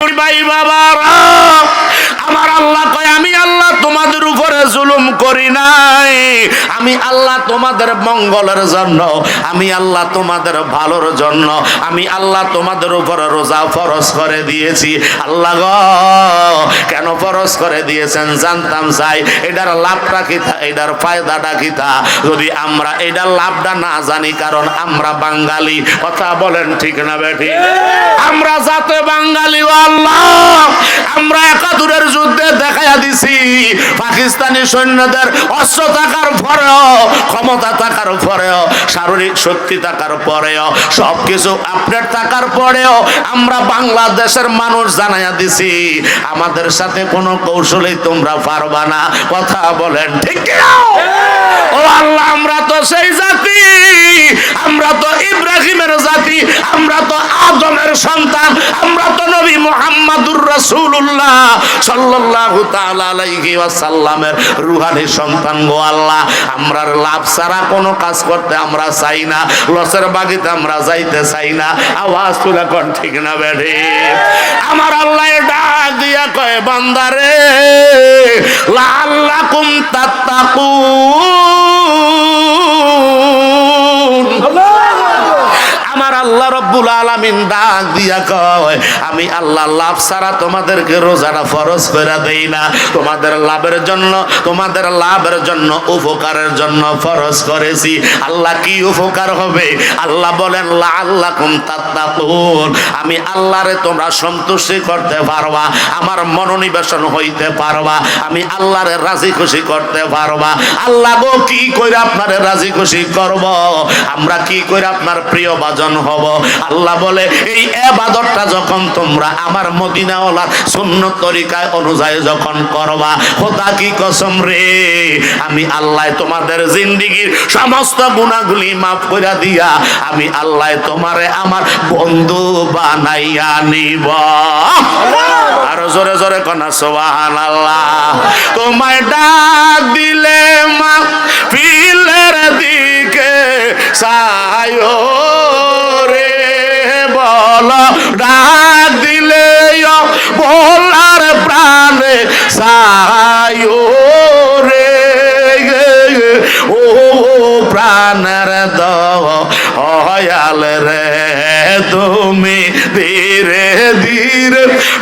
ভাই আমার আল্লাহ কয় আমি আল্লাহ তোমাদের উপরে জুলুম করি নাই। আমি আল্লাহ তোমাদের মঙ্গলের জন্য, আমি আল্লাহ তোমাদের ভালোর জন্য, আমি আল্লাহ তোমাদের উপরে রোজা ফরজ করে দিয়েছি। আল্লাহ কেন ফরজ করে দিয়েছেন জানতাম চাই, এটার লাভটা কি থা, এটার ফায়দাটা কি থা? যদি আমরা এটার লাভটা না জানি, কারণ আমরা বাঙালি, কথা বলেন ঠিক না বেঠি? আমরা যাতে বাঙালি আল্লাহ, আমরা একাত্তরের যুদ্ধে দেখাইয়া দিছি। পাকিস্তানি সৈন্যদের অস্ত্র থাকার পরেও, ক্ষমতা থাকার পরেও, শারীরিক শক্তি থাকার পরেও সব কিছু আপডেট থাকার পরেও আমরা বাংলাদেশের মানুষ জানাইয়া দিছি, আমাদের সাথে কোনো কৌশলেই তোমরা পারবা না। কথা বলেন, ঠিক ও আল্লাহ, আমরা তো সেই জাতি, আমরা তো ইব্রাহিমের জাতি, আমরা তো আদমের সন্তান, আমরা তো নবী মুহাম্মাদুর রাসূলুল্লাহ সাল্লাল্লাহু তাআলা আলাইহি ওয়াসাল্লামের রুহানি সন্তান গো আল্লাহ। আমরা লাভ ছাড়া কোনো কাজ করতে আমরা চাই না, লসের বাগিতে আমরা যাইতে চাই না। আওয়াজ তুলে কোন ঠিক না বেড়ে আমার আল্লাহ ডাক দিয়া কয় বান্দারে লাল্লাকুম তাত্তাকুন। আল্লাহ রব্বুল আলামিন ডাক দিয়া কয়, আমি আল্লাহ লাভ ছাড়া তোমাদেরকে রোজাটা ফরজ করে দেই না। তোমাদের লাভের জন্য, তোমাদের লাভের জন্য, উপকারের জন্য ফরজ করেছি। আল্লাহ কি উপকার হবে? আল্লাহ বলেন লা আল্লাহ কুম তাত্তাকুন। আমি আল্লাহরে তোমরা সন্তুষ্টি করতে পারবা, আমার মনোনিবেশন হইতে পারবা, আমি আল্লাহরে রাজি খুশি করতে পারবা। আল্লাহ গো, কি কইরা আপনারে রাজি খুশি করব? আমরা কি কইরা আপনার প্রিয় বাজন হব? আল্লাহ বলে, এই এবাদতটা যখন তোমরা আমার মদিনাওয়ালার সুন্নত তরিকায় অনুযায়ী যখন করবা, খোদা কি কসম রে? আমি আল্লাহ তোমাদের জিন্দিগির সমস্ত গুণাগুলি মাফ করে দিয়া, আমি আল্লাহ তোমারে আমার বন্ধু বানাইয়া নিব। আরও জোরে জোরে কনা সোহান আল্লাহ তোমায় ডাক দিলে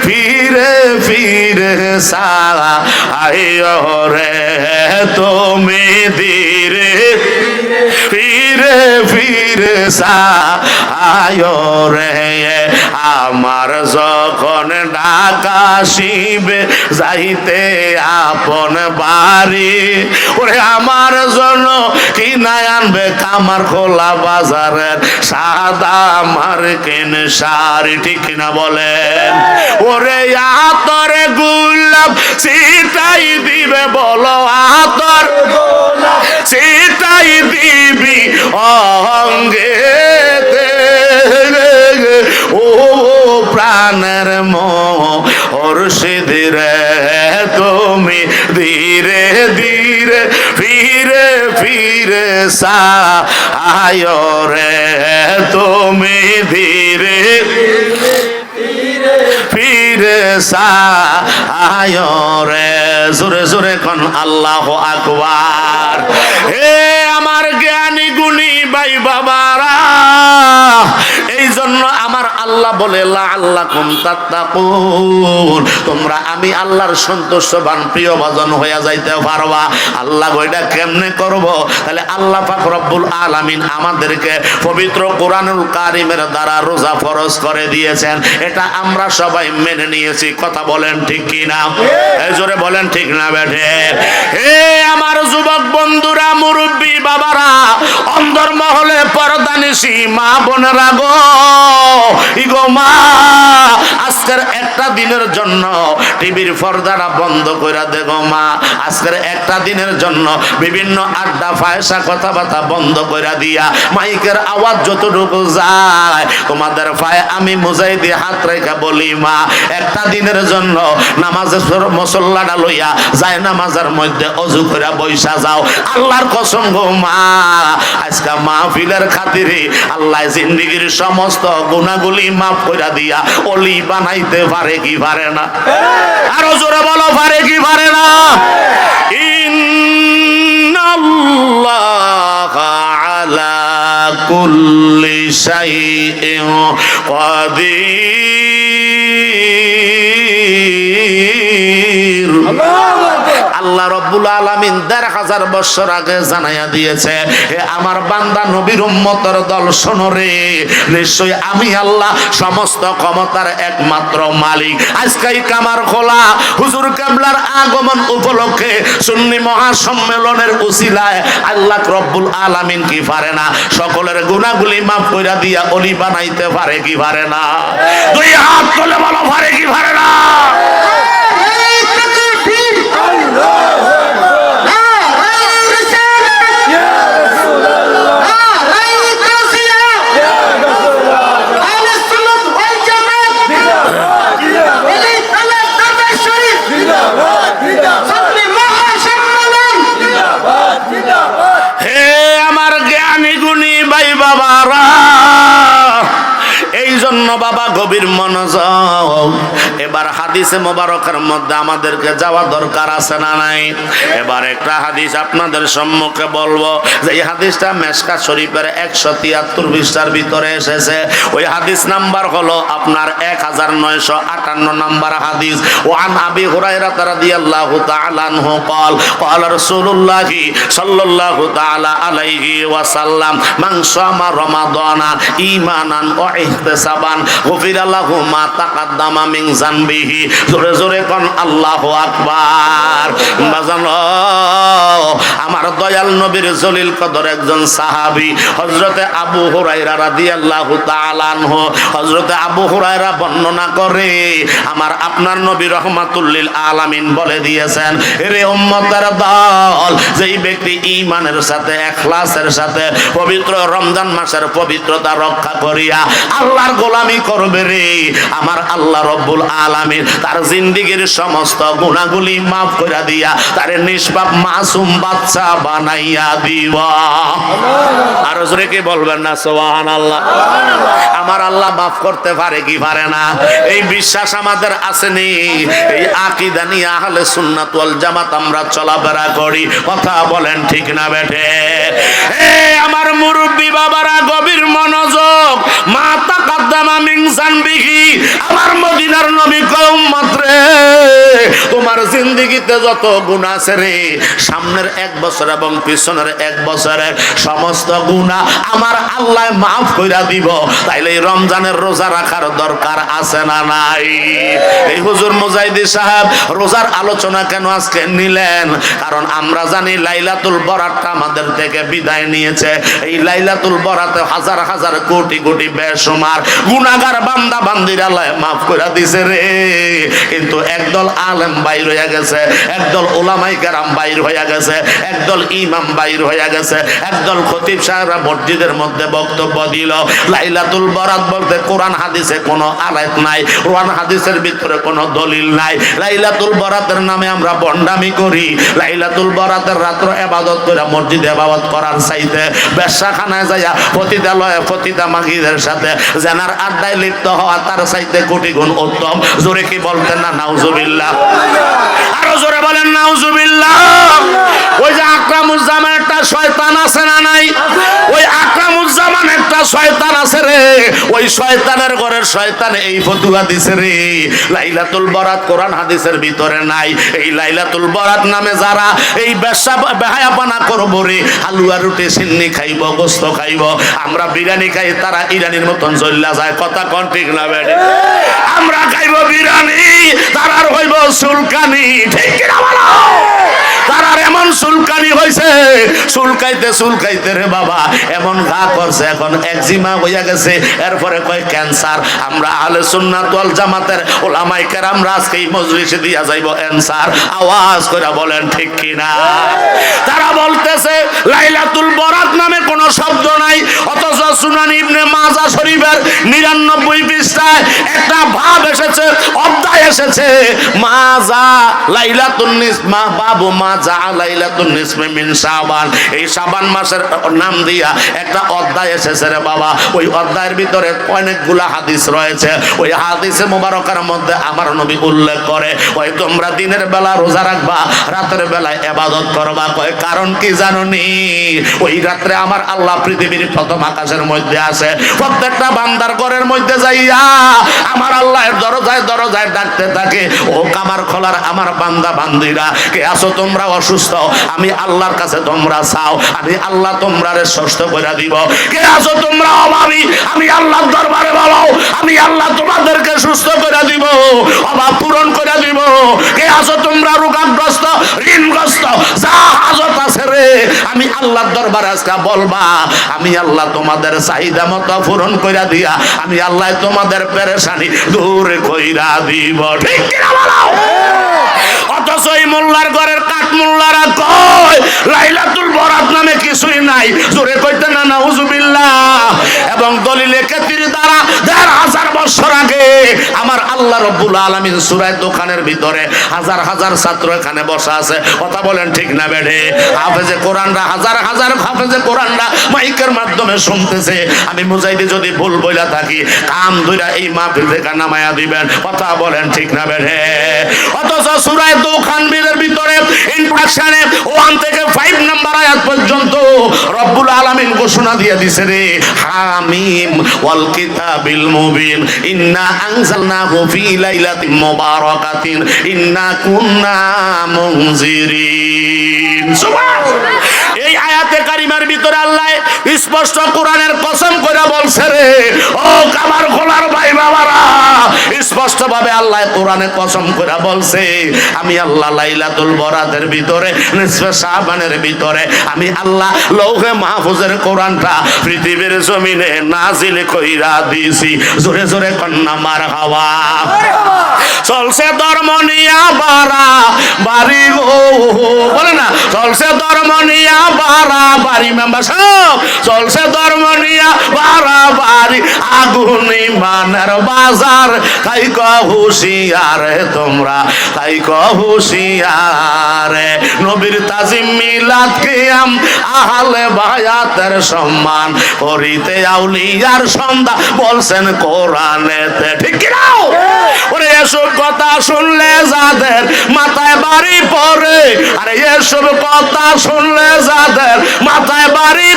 ফিরে ফিরে সারা আইও রে তুমি ধীরে। ফিরে ফিরে সায়ো রে আমার যখন ঢাকা শিবে যাইতে আপন বাড়ি। ওরে আমার জন্য কি নাই আনবে? কামার খোলা বাজারের সাদা আমার কেন শাড়ি, ঠিক না বলেন? ওরে আতরে গুলাব সিটাই দিবে, বলো আতর। সিটাই দিবি অঙ্গে। ও প্রাণের মোর ধীরে তুমি ধীরে ধীরে ফিরে ফিরে সায় রে তুমি ধীরে ফিরে সায় রে জোরে জোরে কোন, আল্লাহ আকবার। হে আমার জ্ঞানী গুণী ভাই বাবারা এই জন্য আল্লাহ বলে আল্লাহ তোমরা আমি আল্লাহর সন্তুষ্টবান প্রিয় ভজন হইয়া যাইতে পারবা। আল্লাহ ওইটা কেমনে করব? তাহলে আল্লাহ পাক রব্বুল আলামিন আমাদেরকে পবিত্র কোরআনুল কারিমের দ্বারা রোজা ফরজ করে দিয়েছেন। এটা আমরা সবাই মেনে নিয়েছি। কথা বলেন ঠিক কি না এই জোরে বলেন ঠিক না বেঠে? হে আমার যুবক বন্ধুরা মুরব্বী বাবারা অন্দর মহলে পরদানিসি মা বোনেরা গো ইগো মা। আজকের একটা দিনের জন্য টিভির পর্দাটা বন্ধ করে দেগো মা। আজকের একটা দিনের জন্য বিভিন্ন আড্ডা, ফায়সা কথাবার্তা বন্ধ করে দিয়া মাইকের আওয়াজ যতটুকু যায়, তোমাদের পায়ে আমি মুজাই দিয়ে হাত রেখে বলি মা, একটা দিনের জন্য নামাজের মসল্লাটা লইয়া যায় নামাজের মধ্যে অজু করে বৈশা যাও। আল্লাহর কসম গো মা, আজকে মাহফিলের খাতিরে আল্লাহ জিন্দিগির সমস্ত গুণাগুলি মাফ করে দিয়া, অলি বানাইতে পারে কি পারে না? আরও জোরে বলো, পারে কি পারে না? আলা কুল্লি শাইইন কাদির। আল্লাহ রব্বুল আলামিন দেড় হাজার বছর আগে জানাইয়া দিয়েছে হে আমার বান্দা নবীর উম্মতের দল শোনো রে। নিশ্চয়ই আমি আল্লাহ সমস্ত ক্ষমতার একমাত্র মালিক। আজকাই কামার খোলা, হুজুর কাবলার আগমন উপলক্ষে সুন্নি মহাসম্মেলনের উসিলায় আল্লাহ রব্বুল আলামিন কি পারে না? সকলের গুণাগুলি মাফ কইরা দিয়া অলি বানাইতে পারে কি পারে না? দুই হাত তুলে বলো, পারে কি পারে না? হাদিসে মোবারকের মধ্যে আমাদেরকে যাওয়া দরকার আছে না নাই এবার একটা হাদিস আপনাদের সম্মুখে বলবো যে এই হাদিসটা মেসকা শরীফের একশো তিয়াত্তর পৃষ্ঠার ভিতরে এসেছে ওই হাদিস নাম্বার হলো আপনার এক হাজার নয়শো আটান্ন নাম্বার হাদিস ওয়ান আবি হুরাইরা রাদিয়াল্লাহু তাআলা আনহু قال قال رسول الله صلى الله تعالى عليه وسلم من صام رمضان ايمانا واحتسابا غفر له ما تقدم من ذنبه জোরে জোরে কোন, আল্লাহু আকবার। বাজানো, আমার দয়াল নবীর জলিল কদর একজন সাহাবী, হযরতে আবু হুরায়রা রাদিয়াল্লাহু তাআলা আনহু। হযরতে আবু হুরায়রা বর্ণনা করে, আমার আপনার নবী রহমাতুল্লিল আলামিন বলে দিয়েছেন রে উম্মতের দল, যেই ব্যক্তি ঈমানের সাথে ইখলাসের সাথে, পবিত্র রমজান মাসের পবিত্রতা রক্ষা করিয়া আল্লাহর গোলামি করবে রে, আমার আল্লাহ রব্বুল আলামিন তার জিন্দিগির সমস্ত গুণাগুলি মাফ করে দিয়া তার নিষ্পাপ মাসুম বাচ্চা বানাইয়া দিবা। আরও জোরে কি বলবেন না সোহান আল্লাহ আমার আল্লাহ মাফ করতে পারে কি পারে না? এই বিশ্বাস আমাদের আসেনি। এই আকিদা নিয়ে আহলে সুন্নাত ওয়াল জামাত আমরা চলাফেরা করি। কথা বলেন ঠিক না বেঠে? আমার মুরব্বী বাবারা, গভীর মনোযোগ। মাতা কাদ্দামা মিং জানবিহি আমার মদিনার নবী কম মাত্রে তোমার জিন্দিগিতে যত গুণ আছে রে, সামনের এক বছর এবং পিছনের এক বছরের সমস্ত গুণা আমার আল্লাহ মাফ কইরা দিব। তাইলে এই রমজানের রোজা রাখার দরকার আছে না নাই? এই হুজুর মুজাহিদি সাহেব, রোজার আলোচনা কেন আজকে নিলেন? কারণ আমরা জানি লাইলাতুল বরাতটা আমাদের থেকে বিদায় নিয়েছে। এই লাইলাতুল বরাতে হাজার হাজার কোটি কোটি বেসমার গুণাগার বান্দা বান্দির আল্লাহ মাফ করে দিছে রে। কিন্তু একদল আলেম বাইর হইয়া গেছে, একদল ওলামাই কেরাম বাইর হইয়া গেছে, একদল ইমাম বাইর হইয়া গেছে, একদল খতিব সাহেবরা মসজিদের মধ্যে বক্তব্য দিল। লাইলাতুল বরাত বলতে কোরআন হাদিসে কোনো আলাইত নাই, কোরআন হাদিসের ভিতরে কোনো দলিল নাই। লাইলাতুল বরাতের নামে আমরা বন্ডামি করি। লাইলাতুল বরাতের রাত্র এবাদত করে মসজিদে এবাদত করার চাইতে ব্যবসাখানায় যাইয়া পতিতালয়ে পতিতা মাগিদের সাথে জেনার আড্ডায় লিপ্ত হওয়া তার চাইতে কোটি গুণ উত্তম। জোরে কি বলতেন না, নাউজুবিল্লাহ। আরও জোরে বলেন, নাউজুবিল্লাহ। ওই যে আকরামুজ্জামান একটা শয়তান আছে না নাই? ওই আকরামুজ্জামান একটা শয়তান ওই শয়তানের ঘরের শয়তান এই ফতুয়া দিছে রে। লাইলাতুল বরাত কোরআন হাদিসের ভিতরে নাই। এই লাইলাতুল বরাত নামে যারা এই ব্যবসা বেহায়াপানা করব রে হালুয়া রুটি সিন্নি খাইব গোস্ত খাইব আমরা বিরিয়ানি খাই তারা ইরানির মতন চল্লা যায়। কথা কন ঠিক না বেড়ে? আমরা খাইব বিরিয়ানি তারার হইব সুলকানি ঠিক কিনা বলো? তারার এমন সুলকানি হয়েছে সুলকাইতে সুলকাইতে রে বাবা, এমন ঘা করছে, এখন একজিমা হইয়া গেছে। এরপরে কয়, ক্যান্সার, আমরা আহলে সুন্নাত ওয়াল জামাতের ওলামাই কেরাম আজকে এই মজলিসে দিয়া যাইব অ্যান্সার আওয়াজ করে বলেন, ঠিক কিনা তারা বলতেছে, লাইলাতুল বরাত নামে কোনো শব্দ নাই, অথচ সুনানি ইবনে মাজা শরীফের নিরানব্বই পৃষ্ঠায় একটা ভাব এসেছে, অধ্যায় এসেছে মা যা লাইলাতুন নিস, মা, বাবু মা দিনের বেলা রোজা রাখবা, রাতের বেলায় এবাদত করবা। কয়, কারণ কি জানোনি? ওই রাত্রে আমার আল্লাহ পৃথিবীর প্রথম আকাশের মধ্যে আছে। প্রত্যেকটা বান্দার ঘরের মধ্যে যাইয়া আমার আল্লাহর দরজায় দরজায় ডাকতে থাকে। ও কামার খোলার আমার বান্দা বান্দিরা কে আসো তোমরা? অসুস্থ। আমি আল্লাহর কাছে তোমরা চাও। আমি আল্লাহ তোমরা সুস্থ করে দিব। কে আসো তোমরা অভাবী? আমি আল্লাহর দরবারে বলো। আমি আল্লাহ তোমাদেরকে সুস্থ করে দিব। অভাব পূরণ করে দিব। কে আসো তোমরা রোগাগ্রস্ত, ঋণগ্রস্ত? যা হাজত আছে রে। আমি আল্লাহর দরবারে আজকে বলবা, আমি আল্লাহ তোমাদের চাহিদা মতো পূরণ কইরা দিয়া, আমি আল্লাহ তোমাদের পেরেশানি দূর কইরা দিব। ঠিক কিনা বলো? অথচ এই মোল্লার ঘরের কাঠ মোল্লারা কয়, লাইলাতুল বরাত নামে কিছুই নাই। জোরে কইতে না, নাউজুবিল্লাহ। এবং দলিলে কেতির দ্বারা দেড় হাজার বছর আগে আমার আল্লাহ রব্বুল আলামিন সূরায় দোকানের ভিতরে হাজার হাজার ছাত্র এখানে বসা আছে। কথা বলেন ঠিক না, বেড়ে? হাফেজে কোরআনরা, হাজার হাজার হাফেজে কোরআনরা মাইকের মাধ্যমে শুনতেছে। আমি মুজাইদি যদি ভুল বইলা থাকি কাম ধইরা এই মাহফিল থেকে নামায়া দিবেন। কথা বলেন ঠিক না, বেড়ে? অথচ সূরায় দোকান বীরের ভিতরে ইন্ট্রোডাকশনে ওয়ান থেকে ফাইভ নাম্বার আয়াত পর্যন্ত রব্বুল আলামিন ঘোষণা দিয়ে দিছে রে, হামিম ওয়াল কিতাবিল মুবিন, ইন্না আনজালনাহু ফি লাইলাতিন মুবারাকাতিন, ইন্না কুন্না মুনজিরিন। সুবহানাল্লাহ এই আয়াতে কারিমার ভিতরে আল্লাহ স্পষ্ট কোরআনের কসম করে বলছে রে, ও কামার খোলার ভাই বাবারা স্পষ্ট ভাবে আল্লাহ কোরআনে কসম করে বলছে, আমি আল্লাহ লাইলাতুল বরাতের ভিতরে, নিসফে শাবানের ভিতরে, আমি আল্লাহ লৌহে মাহফুজের কোরআনটা পৃথিবীর জমিনে নাজিল কইরা দিছি জোরে জোরে কন্যা মার হাওয়া। চলছে ধর্ম নিয়া বাড়া, বাড়ি গো। বলে না, চলছে ধর্ম নিয়া বাড়া বাড়ি মেম্বার সব। চলছে ধর্ম নিয়া বাড়া বাড়ি আগুনি মানের বাজার। তাই হুশিয়ারে তোমরা। তাই হুশিয়ারে নবীর তাজিম মিলাদ কিয়াম। আহলে বায়াতের সম্মান করিতে আউলিয়ার সন্ধ্যা। বলছেন কোরআনেতে। ঠিক কি না? ওরে এসব কথা শুনলে যাদের মাথায় বাড়ি আরে এসব কথা শুনলে যাদের মাথায় বাড়ি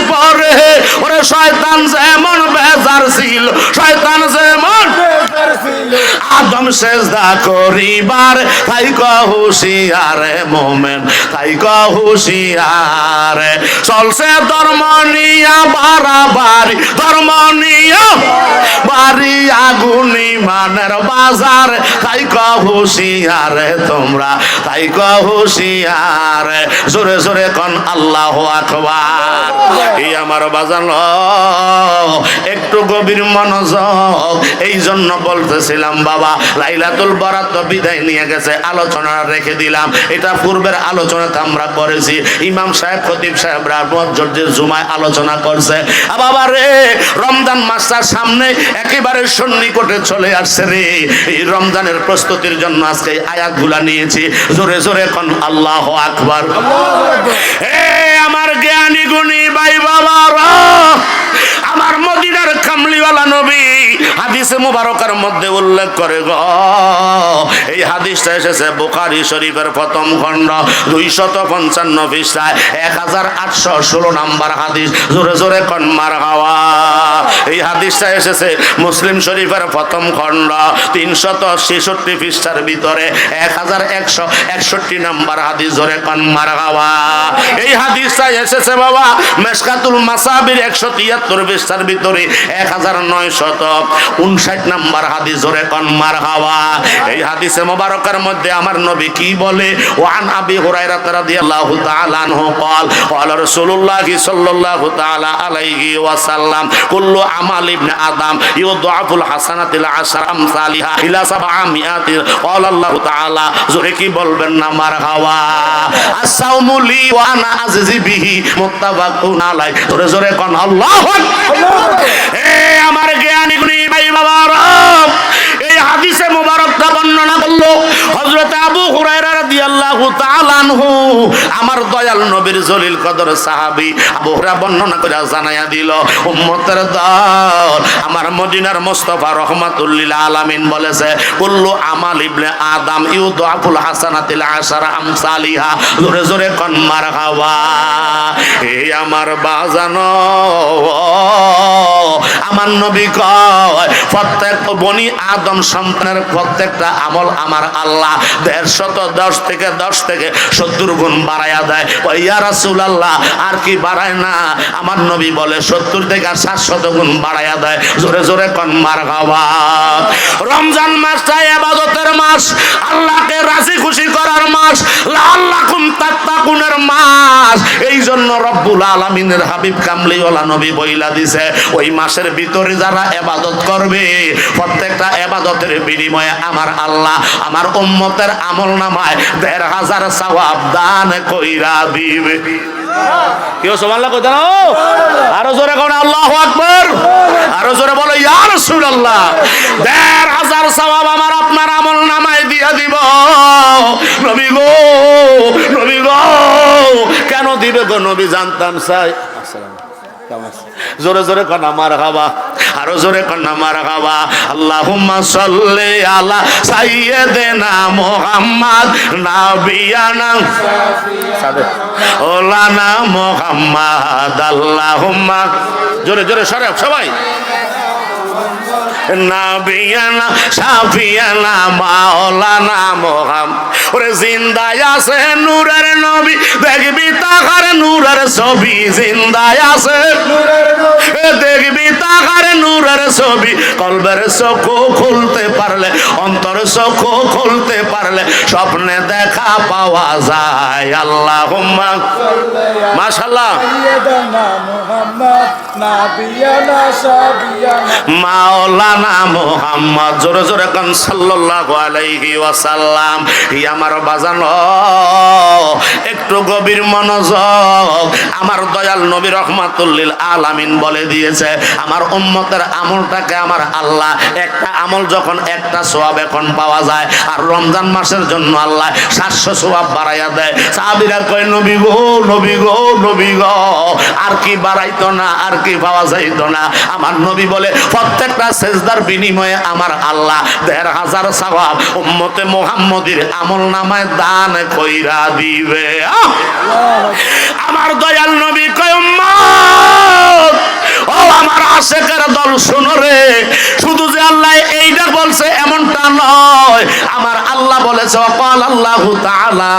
ওরে শয়তান যেমন বেজার ছিল, শয়তান যেমন আদম করিবার, তাই মোমেন, তাই চলছে ধর্ম নিয়া বাড়াবাড়ি, ধর্ম নিয়া বাড়ি আগুনি মানের বাজার, তাই কহুশিয়ারে তোমরা, তাই কহুশিয়ারে জোরে জোরে কন আল্লাহ আকবার। এই আমার বাজান একটু গভীর মনোযোগ। এই জন্য বলতেছিলাম, বাবা, লাইলাতুল বরাত বিদায় নিয়ে গেছে, আলোচনা রেখে দিলাম। এটা পূর্বের আলোচনাতে আমরা করেছি। ইমাম সাহেব, খতিব সাহেবরা মসজিদের জুমায় আলোচনা করছে। বাবা রে, রমজান মাসটার সামনে একেবারে সন্নিকটে চলে আসছে রে। এই রমজানের প্রস্তুতির জন্য আজকে আয়াতগুলা নিয়েছি। জোরে জোরে এখন আল্লাহ আকবর। হে আমার জ্ঞানী গুণী ভাই বাবারা আমার মদিনার কামলিওয়ালা নবী হাদিসে মুবারকার মধ্যে উল্লেখ করে গ। এই হাদিসটা এসেছে বুখারী শরীফের প্রথম খণ্ড, দুইশত পঞ্চান্ন পৃষ্ঠায় এক হাজার আটশো ষোলো নাম্বার হাদিস। জোরে জোরে কন্মার হাওয়া। এই হাদিসটা এসেছে মুসলিম শরীফের প্রথম খণ্ড, তিনশত ছেষট্টি পৃষ্ঠার ভিতরে এক হাজার একশো একষট্টি নাম্বার হাদিস। জোরে কন্মার হাওয়া। এই হাদিসটা এসেছে বাবা মেসকাতুল মাসাবির একশো তিয়াত্তর পৃষ্ঠার ভিতরে এক হাজার নয় শত উনষাট নাম্বার হাদিস জোরে কন্মার হাওয়া এই হাদিসে মোবারকের মধ্যে আমার নবী কি বলে ওয়ান আবি হুরায়রা রাদিয়াল্লাহু তাআলা আনহু قال قال رسول الله صلى الله تعالى عليه وسلم كل عمل ابن ادم يضعف الحسنات العشر امثالها الى 700 قال الله تعالى জোরে কি বলবেন না মারহাবা আসাউমু লি ওয়া আনা আজিজি বিহি মুত্তাফাকুন আলাই জোরে জোরে কোন আল্লাহু আকবার এ আমার জ্ঞানী গুণী ভাই বাবার এই হাদিসে মুবারকটা বর্ণনা করল হজরত আবু হুরায়রা রাদিয়াল্লাহু তাআলা আনহু, আমার দয়াল নবীর জলিল কদর সাহাবী আবু হুরায়রা বর্ণনা করে জানায়া দিল, উম্মতের দল আমার মদিনার মুস্তাফা রহমাতুল্লিল আলামিন বলেছে, কুল্লু আমাল ইবনে আদম ইউদাফুল হাসানাতিল আশারা আমসালিহা। জোরে জোরে কন মারহাবা এই আমার বাজানো, আমার নবী কয়, প্রত্যেক বনি আদম সন্তানের প্রত্যেকটা আমল আমার আল্লাহ। দেড়শত দশ থেকে দশ থেকে সত্তর গুণ বাড়াইয়া দেয়। আর কি বাড়ায় না? আমার নবী বলে, সত্তর থেকে আর বাড়াইয়া দেয়। জোরে জোরে কন, মার রমজান মাসটা মাস। আল্লাহকে খুশি করার মাস। মাস। এই জন্য রব্বুল হাবিব কামলিওয়ালা নবী বইলা দিছে, ওই মাসের ভিতরে যারা এবাদত করবে, প্রত্যেকটা এবাদতের বিনিময়ে আমার আল্লাহ আমার উম্মতের আমল নামায় দেড় হাজার সওয়াব দান কইরা দিবে। কেউ সোমাল্লা কই দাও আরও জোরে কোন আল্লাহ আকবর। আরও জোরে বলো ইয়ার সুর আল্লাহ দেড় হাজার সবাব আমার আপনার আমল নামায় দিয়া দিব। রবি গো রবি গো, কেন দিবে গো নবী? জানতাম, চাই। জোরে জোরে কন্যা মার খাবা আরও জোরে কন্যা মার খাবা আল্লাহুম্মা সাল্লি আলা সাইয়্যিদিনা মুহাম্মদ নাবিয়ানা। ওলানা মুহাম্মদ, আল্লাহুম্মা। জোরে জোরে সরে সবাই। নাবিয়ানা, সাফিয়ানা, মাওলানা মোহাম ওরে জিন্দায় আছে নূরের নবী দেখবি তাহার নূরের ছবি জিন্দায় আছে। দেখবি তাহার নূরের ছবি কলবের চক্ষু খুলতে পারলে অন্তর চক্ষু খুলতে পারলে স্বপ্নে দেখা পাওয়া যায়। আল্লাহ মাশাল্লাহ মাওলানা মোহাম্মদ জোরে জোরে কন সাল্লাল্লাহু আলাইহি ওয়াসাল্লাম। ইয়া আমার বাজানো। একটু গভীর মনোযোগ। আমার দয়াল নবী রহমাতুল্লিল আলামিন বলে দিয়েছে, আমার উম্মতের আমলটাকে আমার আল্লাহ, একটা আমল যখন একটা সোয়াব এখন পাওয়া যায়, আর রমজান মাসের জন্য আল্লাহ সাতশো সোয়াব বাড়াইয়া দেয়। সাহাবিরা কয়, নবী গো নবী গো নবী গো। আর কি বাড়াইতো না, আর কি পাওয়া যাইতো না। আমার নবী বলে, প্রত্যেকটা সেজদার বিনিময়ে আমার আল্লাহ দেড় হাজার সওয়াব উম্মতে মোহাম্মদীর আমল নামায় দান কইরা দিবে। আমার দয়াল নবী কয় ও আমার আশেকের দল শোনো রে। শুধু যে আল্লাহ এইটা বলছে এমনটা নয়। আমার আল্লাহ বলেছে অকাল আল্লাহ তাআলা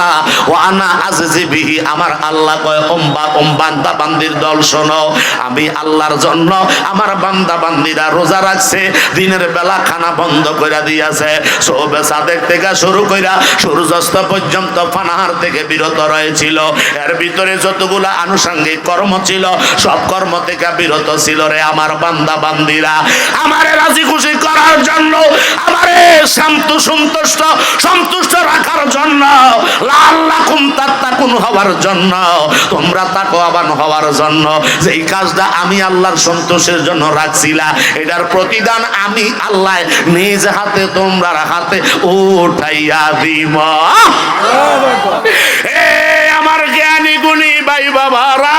ও আনা আজিজি বিহি আমার আল্লাহ কয়, ওম্বা, ওম বান্দা বান্দির দল, শোনো, আমি আল্লাহর জন্য আমার বান্দা বান্দিরা রোজা রাখছে, দিনের বেলা খানা বন্ধ করে দিয়েছে, সবে সাদেক থেকে শুরু কইরা সূর্যাস্ত পর্যন্ত ফানাহার থেকে বিরত রয়েছিল, এর ভিতরে যতগুলো আনুষঙ্গিক কর্ম ছিল, সব কর্ম থেকে বিরত ছিল রে আমার বান্দা বান্দিরা। আমারে রাজি খুশি করার জন্য, আমারে শান্ত সন্তুষ্ট তাত্তাকুন হওয়ার জন্য, তোমরা তাকওয়াবান হওয়ার জন্য। কাজটা আমি আল্লাহর সন্তোষের জন্য রাখছিলা এটার প্রতিদান আমি আল্লাহ নিজ হাতে তোমরা হাতে উঠাইয়া দিব। আমার জ্ঞানী গুণী ভাই বাবারা,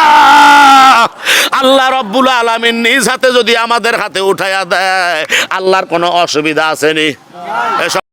আল্লাহ রব্বুল আলামিন নিজ হাতে যদি আমাদের হাতে উঠাইয়া দেয়, আল্লাহর কোনো অসুবিধা আছে নি? এসব